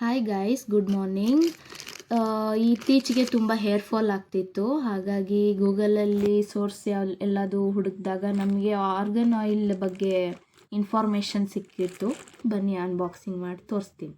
Hi guys good morning ಇತ್ತೀಚೆಗೆ ತುಂಬ hair fall ಆಗ್ತಿತ್ತು. ಹಾಗಾಗಿ ಗೂಗಲಲ್ಲಿ ಸೋರ್ಸ್ ಯಾವ ಎಲ್ಲದು ಹುಡುಕಿದಾಗ ನಮಗೆ ಆರ್ಗನ್ ಆಯಿಲ್ ಬಗ್ಗೆ ಇನ್ಫಾರ್ಮೇಷನ್ ಸಿಕ್ಕಿತ್ತು. ಬನ್ನಿ ಅನ್ಬಾಕ್ಸಿಂಗ್ ಮಾಡಿ ತೋರಿಸ್ತೀನಿ.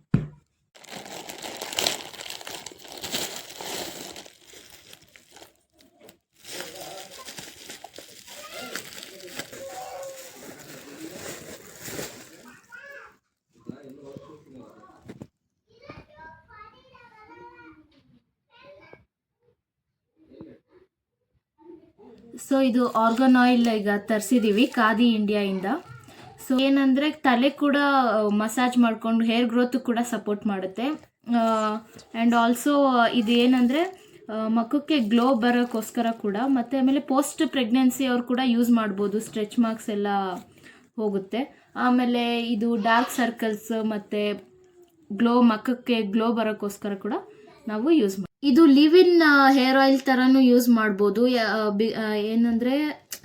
ಸೊ ಇದು ಆರ್ಗನ್ ಆಯಿಲ್ ಈಗ ತರಿಸಿದ್ದೀವಿ ಖಾದಿ ಇಂಡಿಯಾಯಿಂದ ಸೊ ಏನಂದರೆ ತಲೆ ಕೂಡ ಮಸಾಜ್ ಮಾಡಿಕೊಂಡು ಹೇರ್ ಗ್ರೋತ್ ಕೂಡ ಸಪೋರ್ಟ್ ಮಾಡುತ್ತೆ. ಆ್ಯಂಡ್ ಆಲ್ಸೋ ಇದು ಏನಂದರೆ ಮಕ್ಕಕ್ಕೆ ಗ್ಲೋ ಬರೋಕ್ಕೋಸ್ಕರ ಕೂಡ, ಮತ್ತು ಆಮೇಲೆ ಪೋಸ್ಟ್ ಪ್ರೆಗ್ನೆನ್ಸಿ ಅವ್ರು ಕೂಡ ಯೂಸ್ ಮಾಡ್ಬೋದು ಸ್ಟ್ರೆಚ್ ಮಾರ್ಕ್ಸ್ ಎಲ್ಲ ಹೋಗುತ್ತೆ. ಆಮೇಲೆ ಇದು ಡಾರ್ಕ್ ಸರ್ಕಲ್ಸ್ ಮತ್ತು ಗ್ಲೋ ಮಕ್ಕಕ್ಕೆ ಗ್ಲೋ ಬರೋಕ್ಕೋಸ್ಕರ ಕೂಡ ನಾವು ಯೂಸ್ ಮಾಡಿ ಇದು ಲಿವ್ ಇನ್ ಹೇರ್ ಆಯಿಲ್ ಥರನೂ ಯೂಸ್ ಮಾಡ್ಬೋದು. ಏನಂದ್ರೆ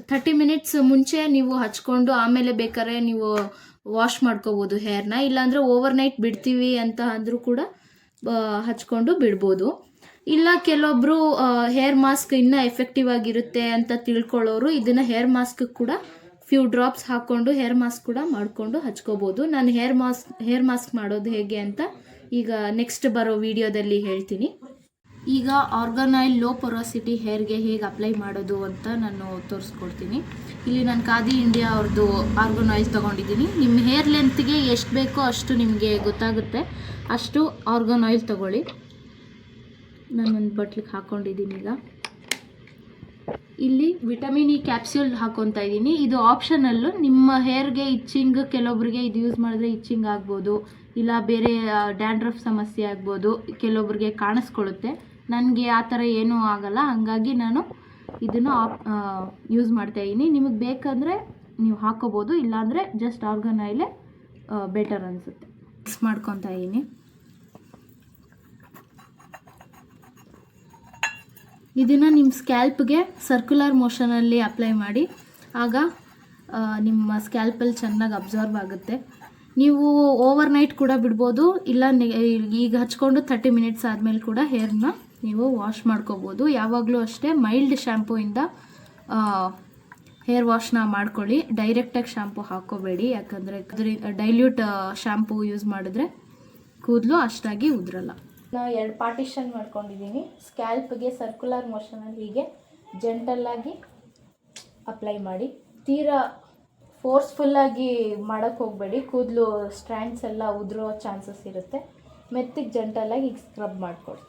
ಥರ್ಟಿ ಮಿನಿಟ್ಸ್ ಮುಂಚೆ ನೀವು ಹಚ್ಕೊಂಡು ಆಮೇಲೆ ಬೇಕಾದ್ರೆ ನೀವು ವಾಶ್ ಮಾಡ್ಕೋಬೋದು ಹೇರ್ನ. ಇಲ್ಲಾಂದ್ರೆ ಓವರ್ ನೈಟ್ ಬಿಡ್ತೀವಿ ಅಂತ ಅಂದರೂ ಕೂಡ ಹಚ್ಕೊಂಡು ಬಿಡ್ಬೋದು. ಇಲ್ಲ ಕೆಲವೊಬ್ರು ಹೇರ್ ಮಾಸ್ಕ್ ಇನ್ನೂ ಎಫೆಕ್ಟಿವ್ ಆಗಿರುತ್ತೆ ಅಂತ ತಿಳ್ಕೊಳ್ಳೋರು ಇದನ್ನ ಹೇರ್ ಮಾಸ್ಕ್ ಕೂಡ ಫ್ಯೂ ಡ್ರಾಪ್ಸ್ ಹಾಕ್ಕೊಂಡು ಹೇರ್ ಮಾಸ್ಕ್ ಕೂಡ ಮಾಡಿಕೊಂಡು ಹಚ್ಕೋಬೋದು. ನಾನು ಹೇರ್ ಮಾಸ್ಕ್ ಹೇರ್ ಮಾಸ್ಕ್ ಮಾಡೋದು ಹೇಗೆ ಅಂತ ಈಗ ನೆಕ್ಸ್ಟ್ ಬರೋ ವಿಡಿಯೋದಲ್ಲಿ ಹೇಳ್ತೀನಿ. ಈಗ ಆರ್ಗನ್ ಆಯಿಲ್ ಲೋ ಪೊರಾಸಿಟಿ ಹೇರ್ಗೆ ಹೇಗೆ ಅಪ್ಲೈ ಮಾಡೋದು ಅಂತ ನಾನು ತೋರಿಸ್ಕೊಡ್ತೀನಿ. ಇಲ್ಲಿ ನಾನು ಖಾದಿ ಇಂಡಿಯಾ ಅವ್ರದ್ದು ಆರ್ಗನ್ ಆಯಿಲ್ ತೊಗೊಂಡಿದ್ದೀನಿ. ನಿಮ್ಮ ಹೇರ್ ಲೆಂತ್ಗೆ ಎಷ್ಟು ಬೇಕೋ ಅಷ್ಟು ನಿಮಗೆ ಗೊತ್ತಾಗುತ್ತೆ. ಅಷ್ಟು ಆರ್ಗನ್ ಆಯಿಲ್ ತೊಗೊಳ್ಳಿ. ನಾನು ಒಂದು ಬಟ್ಲಿಗೆ ಹಾಕ್ಕೊಂಡಿದ್ದೀನಿ ಈಗ. ಇಲ್ಲಿ ವಿಟಮಿನ್ ಇ ಕ್ಯಾಪ್ಸ್ಯೂಲ್ ಹಾಕೊತಾ ಇದ್ದೀನಿ ಇದು ಆಪ್ಷನಲ್ಲು. ನಿಮ್ಮ ಹೇರ್ಗೆ ಇಚ್ಚಿಂಗ್ ಕೆಲವೊಬ್ಬರಿಗೆ ಇದು ಯೂಸ್ ಮಾಡಿದ್ರೆ ಇಚ್ಚಿಂಗ್ ಆಗ್ಬೋದು. ಇಲ್ಲ ಬೇರೆ ಡ್ಯಾಂಡ್ರಫ್ ಸಮಸ್ಯೆ ಆಗ್ಬೋದು. ಕೆಲವೊಬ್ಬರಿಗೆ ಕಾಣಿಸ್ಕೊಳ್ಳುತ್ತೆ ನನಗೆ ಆ ಥರ ಏನೂ ಆಗಲ್ಲ. ಹಾಗಾಗಿ ನಾನು ಇದನ್ನು ಆಪ್ ಯೂಸ್ ಮಾಡ್ತಾ ಇದ್ದೀನಿ. ನಿಮಗೆ ಬೇಕಂದರೆ ನೀವು ಹಾಕೋಬೋದು, ಇಲ್ಲಾಂದರೆ ಜಸ್ಟ್ ಆರ್ಗನ್ ಆಯಿಲೇ ಬೆಟರ್ ಅನಿಸುತ್ತೆ. ಮಿಕ್ಸ್ ಮಾಡ್ಕೊತಾ ಇದ್ದೀನಿ. ಇದನ್ನು ನಿಮ್ಮ ಸ್ಕ್ಯಾಲ್ಪ್ಗೆ ಸರ್ಕ್ಯುಲರ್ ಮೋಷನಲ್ಲಿ ಅಪ್ಲೈ ಮಾಡಿ. ಆಗ ನಿಮ್ಮ ಸ್ಕ್ಯಾಲ್ಪಲ್ಲಿ ಚೆನ್ನಾಗಿ ಅಬ್ಸರ್ವ್ ಆಗುತ್ತೆ. ನೀವು ಓವರ್ ನೈಟ್ ಕೂಡ ಬಿಡ್ಬೋದು, ಇಲ್ಲ ಈಗ ಹಚ್ಕೊಂಡು ಥರ್ಟಿ ಮಿನಿಟ್ಸ್ ಆದಮೇಲೆ ಕೂಡ ಹೇರ್ನ ನೀವು ವಾಶ್ ಮಾಡ್ಕೋಬೋದು. ಯಾವಾಗಲೂ ಅಷ್ಟೇ ಮೈಲ್ಡ್ ಶ್ಯಾಂಪೂಯಿಂದ ಹೇರ್ ವಾಶ್ನ ಮಾಡ್ಕೊಳ್ಳಿ. ಡೈರೆಕ್ಟಾಗಿ ಶ್ಯಾಂಪು ಹಾಕೋಬೇಡಿ. ಯಾಕಂದರೆ ಡೈಲ್ಯೂಟ್ ಶಾಂಪೂ ಯೂಸ್ ಮಾಡಿದ್ರೆ ಕೂದಲು ಅಷ್ಟಾಗಿ ಉದ್ರಲ್ಲ. ನಾವು ಎರಡು ಪಾರ್ಟಿಷನ್ ಮಾಡ್ಕೊಂಡಿದ್ದೀನಿ ಸ್ಕ್ಯಾಲ್ಪ್ಗೆ ಸರ್ಕ್ಯುಲರ್ ಮೋಷನಲ್ಲಿ ಹೀಗೆ ಜೆಂಟಲ್ಲಾಗಿ ಅಪ್ಲೈ ಮಾಡಿ. ತೀರಾ ಫೋರ್ಸ್ಫುಲ್ಲಾಗಿ ಮಾಡೋಕ್ಕೆ ಹೋಗಬೇಡಿ. ಕೂದಲು ಸ್ಟ್ರ್ಯಾಂಡ್ಸ್ ಎಲ್ಲ ಉದುರೋ ಚಾನ್ಸಸ್ ಇರುತ್ತೆ. ಮೆತ್ತಿಗೆ ಜೆಂಟಲಾಗಿ ಈಗ ಸ್ಕ್ರಬ್ ಮಾಡ್ಕೊಡಿ